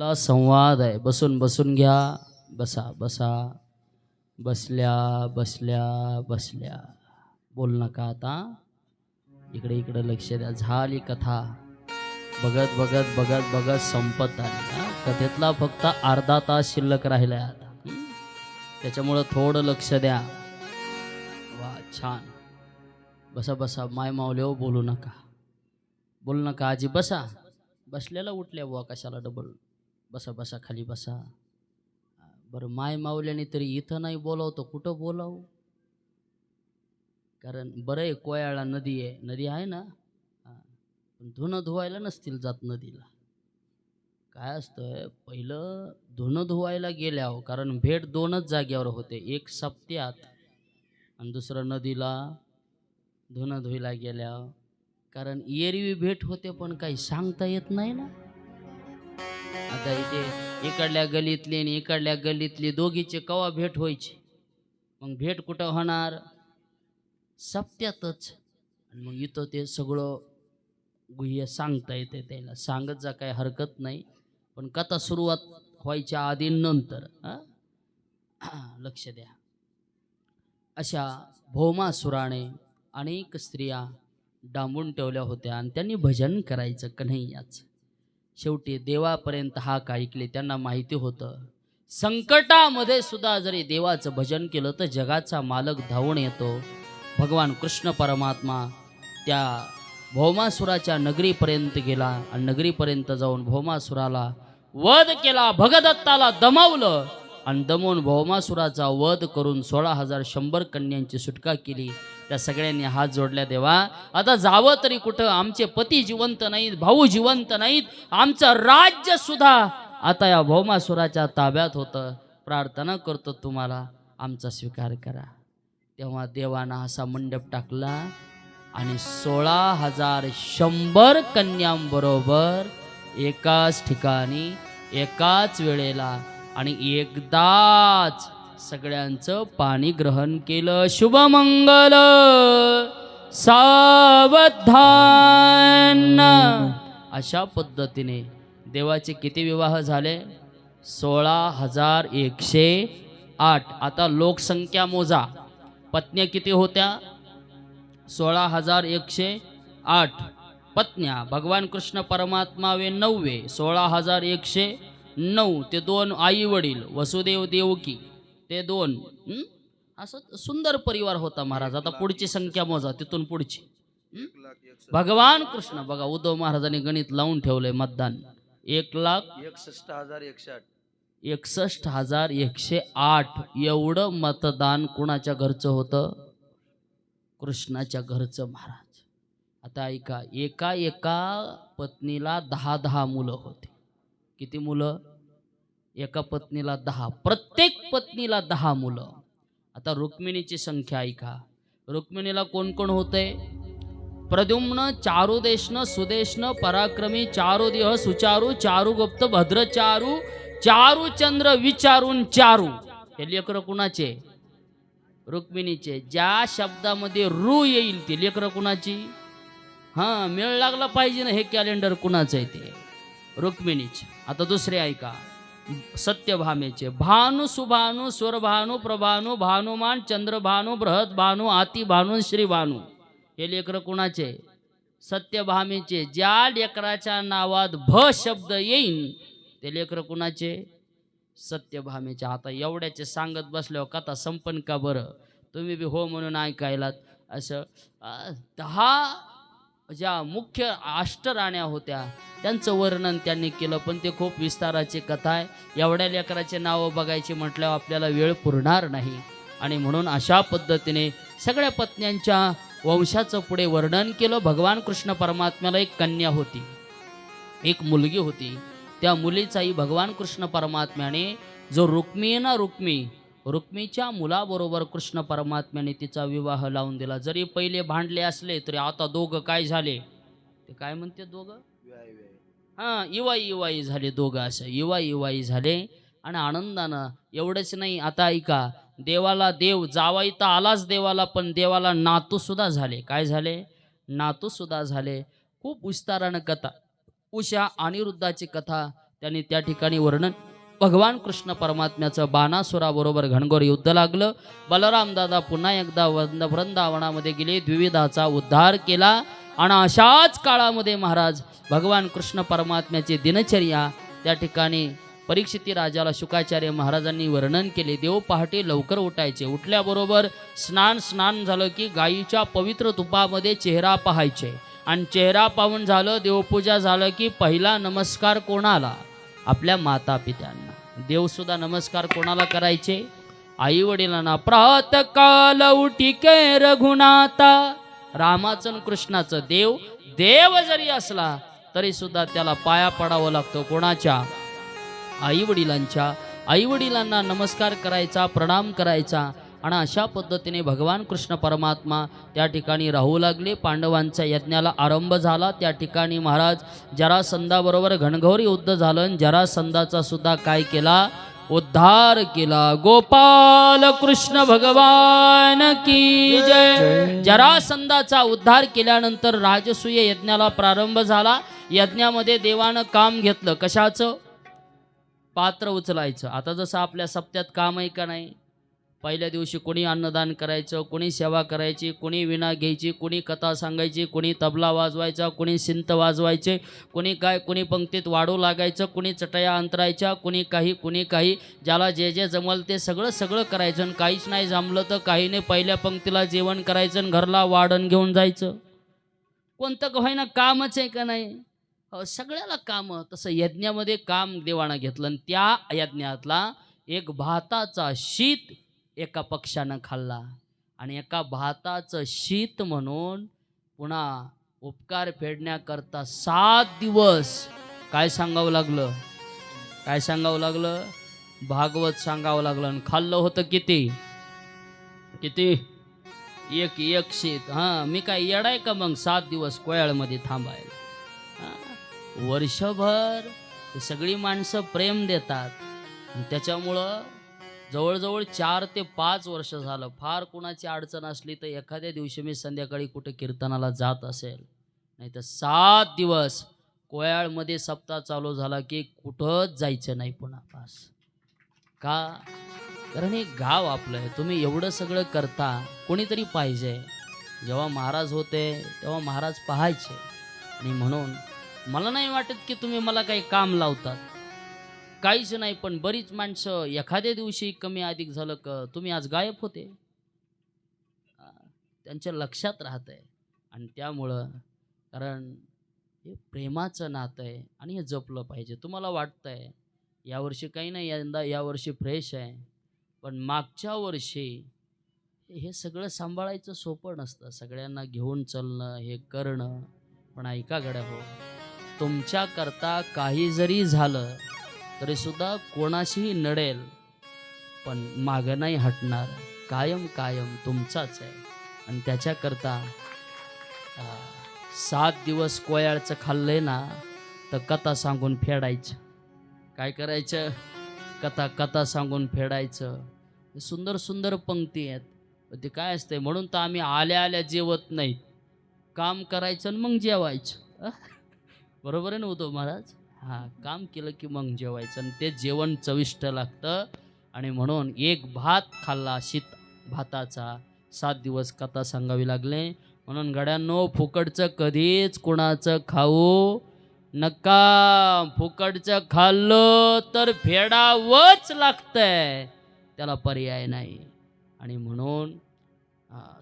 आपला संवाद आहे. बसून बसून घ्या. बसा बसा. बसल्या बसल्या बसल्या. बोल नका आता. इकडे इकडे लक्ष द्या. झाली कथा. बघत बघत बघत बघत संपत आली. कथेतला फक्त अर्धा तास शिल्लक राहिलाय आता. त्याच्यामुळं थोडं लक्ष द्या. वा छान. बसा बसा. माय मावल्यावर हो, बोलू नका. बोलू नका आजी. बसा. बसलेला उठल्या बुवा कशाला डबल बसा बसा खाली बसा. बरं माय मावल्याने तरी इथं नाही बोलावतो कुठं बोलावं? कारण बरं आहे कोयाळा नदी आहे. नदी आहे ना? हा. पण धुणं धुवायला नसतील जात नदीला. काय असतं पहिलं धुणं धुवायला गेल्यावर हो, कारण भेट दोनच जाग्यावर होते. एक सप्त्यात आणि दुसरं नदीला धुणं धुवायला गेल्यावर हो. कारण एरवी भेट होते पण काही सांगता येत नाही ना? आता इथे इकडल्या गलीतली आणि इकडल्या गलीतली दोघीचे कवा भेट व्हायची? मग भेट कुठं होणार? सप्त्यातच. आणि मग इथं ते सगळं गुह्य सांगता येते त्याला. सांगत जा काही हरकत नाही. पण कथा सुरुवात व्हायच्या आधी नंतर लक्ष द्या. अशा भौमासुराने अनेक स्त्रिया डांबून ठेवल्या होत्या आणि त्यांनी भजन करायचं कन्हैयाचं शेवटी देवापर्यंत हा ऐकले त्यांना माहिती होतं. संकटामध्ये सुद्धा जरी देवाचं भजन केलं तर जगाचा मालक धावून येतो. भगवान कृष्ण परमात्मा त्या भौमासुराच्या नगरीपर्यंत गेला आणि नगरीपर्यंत जाऊन भौमासुराला वध केला. भगदत्ताला दमावलं आणि दमवून भौमासुराचा वध करून सोळा हजार शंभर कन्यांची सुटका केली. त्या सगळ्यांनी हात जोडल्या देवा आता जावं तरी कुठं? आमचे पती जिवंत नाहीत भाऊ जिवंत नाहीत आमचं राज्य सुद्धा आता या भौमासुराच्या ताब्यात होतं. प्रार्थना करतो तुम्हाला आमचा स्वीकार करा. तेव्हा देवानं असा मंडप टाकला आणि सोळा हजार शंभर कन्यांबरोबर एकाच ठिकाणी एकाच वेळेला आणि एकदाच सगळ्यांचं पाणी ग्रहण केलं. शुभमंगल सावधान. अशा पद्धतीने देवाचे किती विवाह झाले? सोळा हजार एकशे आठ. आता लोकसंख्या मोजा. पत्न्या किती होत्या? सोळा हजार एकशे आठ. पत्न्या भगवान कृष्ण परमात्मावे नववे. सोळा हजार एकशे नऊ. ते दोन आई वडील वसुदेव देवकी. ते दोन? असं सुंदर परिवार होता महाराज. आता पुढची संख्या मोजा तिथून पुढची? भगवान कृष्ण बघा उद्धव महाराजांनी गणित लावून ठेवलंय मतदान. एक लाख एकसष्ट हजार एकशे आठ. एकसष्ट हजार एकशे आठ. एवढं मतदान कुणाच्या घरचं होतं? कृष्णाच्या घरचं महाराज. आता ऐका एका एका पत्नीला दहा दहा मुलं होते. किती मुलं? एका पत्नीला दहा प्रत्येक पत्नीला दहा मुलं. आता रुक्मिणीची संख्या ऐका. रुक्मिणीला कोण कोण होते प्रद्युम्न चारुदेशन सुदेशन पराक्रमी चारुदेह सुचारू चारुगुप्त भद्रचारू चारुचंद्र विचारून चारू. हे लेकरं कुणाचे? रुक्मिणीचे. ज्या शब्दामध्ये रू येईल ती लेकरं कुणाची? हां मेळ लागला पाहिजे ना हे कॅलेंडर कुणाचं आहे ते? रुक्मिणीचे. आता दुसरे ऐका. सत्यभामेचे. भानु सुभानु स्वरभानु प्रभानु भानुमान चंद्रभानु बृहत भानु आती भानु श्री भानु हे लेकर कुणाचे? सत्यभामेचे. ज्या लेकराच्या नावात भ शब्द येईन ते लेकर कुणाचे? सत्यभामेचे. आता एवढ्याचे सांगत बसल्यावर कथा संपन का बरं? तुम्ही बी हो म्हणून ऐकायलात. असं दहा ज्या मुख्य अष्टराण्या होत्या त्यांचं वर्णन त्यांनी केलं. पण ते खूप विस्ताराची कथा आहे. एवढ्या लेकराचे नावं बघायची म्हटल्यावर आपल्याला वेळ पुरणार नाही. आणि म्हणून अशा पद्धतीने सगळ्या पत्न्यांच्या वंशाचं पुढे वर्णन केलं. भगवान कृष्ण परमात्म्याला एक कन्या होती. एक मुलगी होती. त्या मुलीचाही भगवान कृष्ण परमात्म्याने जो रुक्मी ना रुक्मी रुक्मीच्या मुलाबरोबर कृष्ण परमात्म्याने तिचा विवाह लावून दिला. जरी पहिले भांडले असले तरी आता दोघं काय झाले? ते काय म्हणते दोघं? हा हां इवाई इवाई झाले दोघं असं. इवाई इवाई झाले. आणि आनंदानं एवढंच नाही आता ऐका देवाला देव जावाई तर आलाच देवाला पण देवाला नातू सुद्धा झाले. काय झाले? नातू सुद्धा झाले. खूप विस्तारानं कथा उषा अनिरुद्धाची कथा त्यांनी त्या ठिकाणी वर्णन भगवान कृष्ण परमात्म्याचं बाणासुराबरोबर घनघोर युद्ध लागलं. बलराम दादा पुन्हा एकदा वंद वृंदावनामध्ये गेले. द्विविधाचा उद्धार केला. आणि अशाच काळामध्ये महाराज भगवान कृष्ण परमात्म्याची दिनचर्या त्या ठिकाणी परीक्षिती राजाला शुकाचार्य महाराजांनी वर्णन केले. देव पहाटे लवकर उठायचे. उठल्याबरोबर स्नान स्नान झालं की गायीच्या पवित्र तुपामध्ये चेहरा पाहायचे. आणि चेहरा पाहून झालं देवपूजा झालं की पहिला नमस्कार कोणाला? आपल्या माता पित्यांना देवसुद्धा नमस्कार कोणाला करायचे? आई वडिलांना प्रातकाल उठिके रघुनाथा. रामाचं कृष्णाचं देव देव जरी असला तरी सुद्धा त्याला पाया पडावं लागतो. कोणाच्या? आई वडिलांच्या आई वडिलांना नमस्कार करायचा प्रणाम करायचा. आणि अशा पद्धतीने भगवान कृष्ण परमात्मा त्या ठिकाणी राहू लागले. पांडवांच्या यज्ञाला आरंभ झाला. त्या ठिकाणी महाराज जरासंधाबरोबर घणघोर युद्ध झालं आणि जरासंधाचा सुद्धा काय केला? उद्धार केला. गोपाल कृष्ण भगवान की जय. जरासंधाचा उद्धार केल्यानंतर राजसूय यज्ञाला प्रारंभ झाला. यज्ञामध्ये देवानं काम घेतलं. कशाचं? पात्र उचलायचं. आता जसं आपल्या सप्त्यात काम आहे का नाही? पहिल्या दिवशी कोणी अन्नदान करायचं कोणी सेवा करायची कोणी विणा घ्यायची कोणी कथा सांगायची कोणी तबला वाजवायचा कोणी सिंत वाजवायचे कोणी काय कोणी पंक्तीत वाढू लागायचं कोणी चटया अंतरायच्या कोणी काही कोणी काही ज्याला जे जे जमल ते सगळं सगळं करायचं आणि काहीच नाही जमलं तर काहीने पहिल्या पंक्तीला जेवण करायचं आणि घरला वाढण घेऊन जायचं. कोणतं का ना कामच आहे का नाही? हो, सगळ्याला कामं. तसं यज्ञामध्ये काम देवानं घेतलं आणि त्या यज्ञातला एक भाताचा शीत एका पक्षानं खाल्ला आणि एका भाताचं शीत म्हणून पुन्हा उपकार फेडण्याकरता सात दिवस काय सांगावं लागलं? काय सांगावं लागलं? भागवत सांगावं लागलं आणि खाल्लं होतं किती? किती? एक एक शीत. हां मी काय येडाय का मग सात दिवस कोयाळमध्ये थांबायला? वर्षभर सगळी माणसं प्रेम देतात. त्याच्यामुळं जवळजवळ चार ते पाच वर्ष झालं. फार कुणाची अडचण असली तर एखाद्या दिवशी मी संध्याकाळी कुठे कीर्तनाला जात असेल. नाही तर सात दिवस कोयाळमध्ये सप्ताह चालू झाला की कुठंच जायचं नाही पुन्हा पास. का? कारण हे गाव आपलं आहे. तुम्ही एवढं सगळं करता कोणीतरी पाहिजे. जेव्हा महाराज होते तेव्हा महाराज पाहायचे. आणि म्हणून मला नाही वाटत की तुम्ही मला काही काम लावतात. काहीच नाही पण बरीच माणसं एखाद्या दिवशी कमी अधिक झालं का तुम्ही आज गायब होते. त्यांच्या लक्षात राहत आहे आणि त्यामुळं कारण हे प्रेमाचं नातं आहे आणि हे जपलं पाहिजे. तुम्हाला वाटतंय यावर्षी काही नाही यंदा यावर्षी फ्रेश आहे. पण मागच्या वर्षी हे सगळं सांभाळायचं सोपं नसतं. सगळ्यांना घेऊन चालणं हे करणं. पण ऐका गड्या हो तुमच्याकरता काही जरी झालं तरी सुद्धा कोणाशीही नडेल पण मागं नाही हटणार. कायम कायम तुमचाच आहे. आणि त्याच्याकरता सात दिवस कोयाळचं खाल्लंय ना तर कथा सांगून फेडायचं. काय करायचं? कथा कथा सांगून फेडायचं. सुंदर सुंदर पंक्ती आहेत. ते काय असते म्हणून तर आम्ही आल्या आल्या जेवत नाही काम करायचं आणि मग जेवायचं. बरोबर आहे ना हो उद्धव महाराज? हां काम केलं की मग जेवायचं. आणि ते जेवण चविष्ट लागतं. आणि म्हणून एक भात खाल्ला शीत भाताचा. सात दिवस कथा सांगावी लागले. म्हणून गड्यांनो फुकटचं कधीच कुणाचं खाऊ नका. फुकटचं खाल्लं तर फेडावंच लागतंय. त्याला पर्याय नाही. आणि म्हणून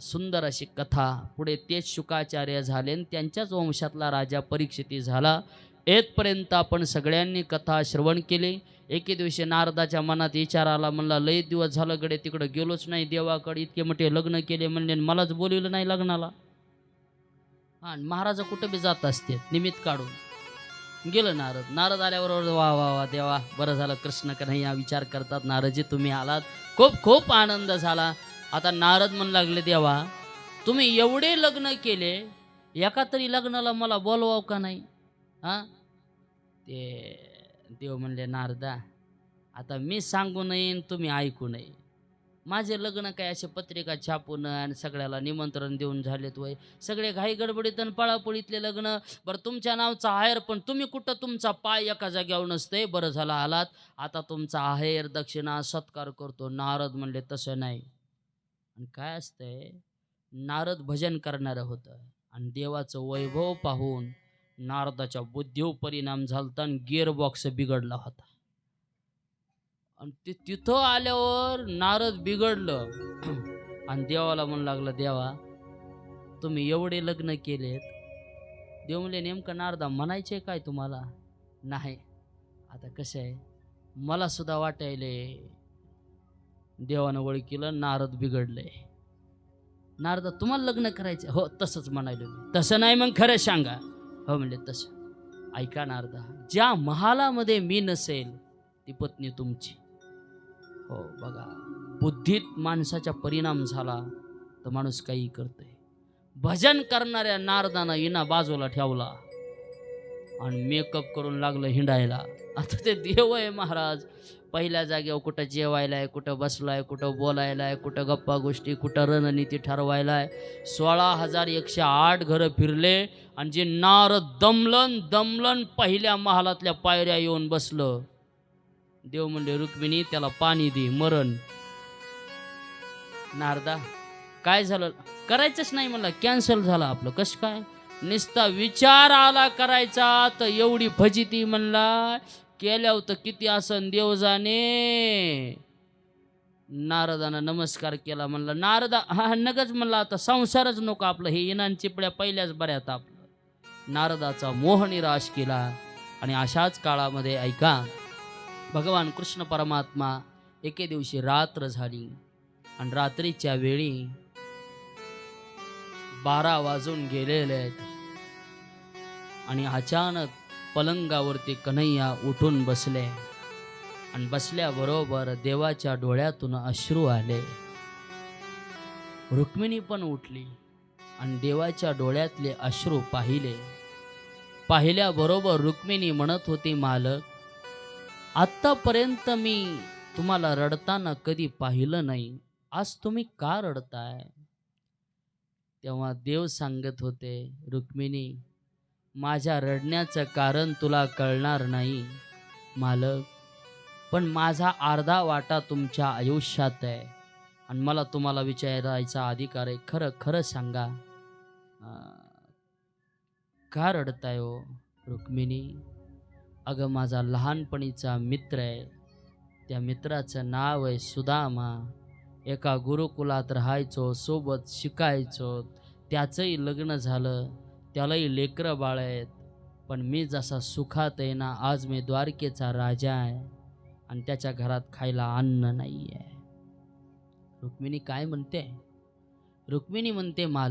सुंदर अशी कथा. पुढे तेच शुकाचार्य झाले आणि त्यांच्याच वंशातला राजा परीक्षिती झाला. येतपर्यंत आपण सगळ्यांनी कथा श्रवण केली. एके दिवशी नारदाच्या मनात विचार आला म्हणला लय दिवस झालं गडे तिकडं गेलोच नाही देवाकडे. इतके मोठे लग्न केले म्हणले आणि मलाच बोलवलं नाही लग्नाला. आणि महाराज कुठं बी जात असते निमित्त काढून. गेलं नारद. नारद आल्याबरोबर वा वा वा देवा बरं झालं कृष्ण कन्हैया विचार करतात. नारदजी तुम्ही आलात. खूप खूप आनंद झाला. आता नारद म्हणू लागले देवा तुम्ही एवढे लग्न केले एका तरी लग्नाला मला बोलवाव का नाही? हां? ते देव म्हणले नारदा आता मी सांगू नये तुम्ही ऐकू नये. माझे लग्न काय असे पत्रिका छापून आणि सगळ्याला निमंत्रण देऊन झालेत वय. सगळे घाई गडबडीत आणि पळापळीतले लग्न. बरं तुमच्या नावचा आहेर पण तुम्ही कुठं तुमचा पाय एका जाग्यावर नसते बरं झाला आलात. आता तुमचा आहेर दक्षिणा सत्कार करतो. नारद म्हणले तसं नाही. आणि काय असतंय? नारद भजन करणारं होतं. आणि देवाचं वैभव पाहून नारदाच्या बुद्धीवर परिणाम झालता आणि गिअरबॉक्स बिघडला होता. आणि ते तिथं आल्यावर नारद बिघडलं. आणि देवाला म्हणू लागलं देवा तुम्ही एवढे लग्न केलेत. देव म्हणले नेमकं नारदा म्हणायचे काय तुम्हाला? नाही. आता कसं आहे? मला सुद्धा वाटायले देवानं ओळखीलं नारद बिघडले. नारदा तुम्हाला लग्न करायचं हो तसंच म्हणायलो मी. तसं नाही मग खरं सांगा. हो म्हणले तसं ऐका नारदा ज्या महालामध्ये मी नसेल ती पत्नी तुमची. हो बघा. बुद्धीत माणसाचा परिणाम झाला तर माणूस काही करतोय. भजन करणाऱ्या नारदानं इना बाजूला ठेवला आणि मेकअप करून लागलं हिंडायला. आता ते देव आहे महाराज. पहिल्या जागेवर कुठं जेवायला आहे कुठं बसला आहे कुठं बोलायला आहे कुठं गप्पा गोष्टी कुठं रणनीती ठरवायला आहे सोळा हजार एकशे आठ घरं फिरले आणि जे नार दमलन दमलन पहिल्या महालातल्या पायऱ्या येऊन बसलं. देव म्हणले रुक्मिणी त्याला पाणी दे मरण. नारदा काय झालं? करायचंच नाही मला कॅन्सल झालं आपलं कसं काय? नुसता विचार आला करायचा तर एवढी फजिती म्हणला केल्या होतं किती आसन देव जाणे नारदानं नमस्कार केला म्हणला नारदा हा नगच म्हणला आता संसारच नको आपलं हे इनान चिपड्या पहिल्याच बऱ्यात आपलं. नारदाचा मोह निराश केला आणि अशाच काळामध्ये ऐका भगवान कृष्ण परमात्मा एके दिवशी रात्र झाली आणि रात्रीच्या वेळी बारा वाजून गेलेले आहेत. आणि अचानक पलंगावरती कन्हैया उठून बसले. आणि बसल्याबरोबर देवाच्या डोळ्यातून अश्रू आले. रुक्मिणी पण उठली आणि देवाच्या डोळ्यातले अश्रू पाहिले. पाहिल्याबरोबर रुक्मिणी म्हणत होती मालक आत्तापर्यंत मी तुम्हाला रडताना कधी पाहिलं नाही. आज तुम्ही का रडताय? तेव्हा देव सांगत होते रुक्मिणी माझ्या रडण्याचं कारण तुला कळणार नाही मालक. पण माझा अर्धा वाटा तुमच्या आयुष्यात आहे. आणि मला तुम्हाला विचारायचा अधिकार आहे. खरं खरं सांगा. का रडताय हो रुक्मिणी? अगं माझा लहानपणीचा मित्र आहे. त्या मित्राचं नाव आहे सुदामा. एका गुरुकुलात राहायचो सोबत शिकायचो. त्याचंही लग्न झालं. त्यालाही लेकरं बाळ आहेत. पण मी जसा सुखात आहे ना आज मी द्वारकेचा राजा आहे आणि त्याच्या घरात खायला अन्न नाही आहे रुक्मिणी काय म्हणते? रुक्मिणी म्हणते माल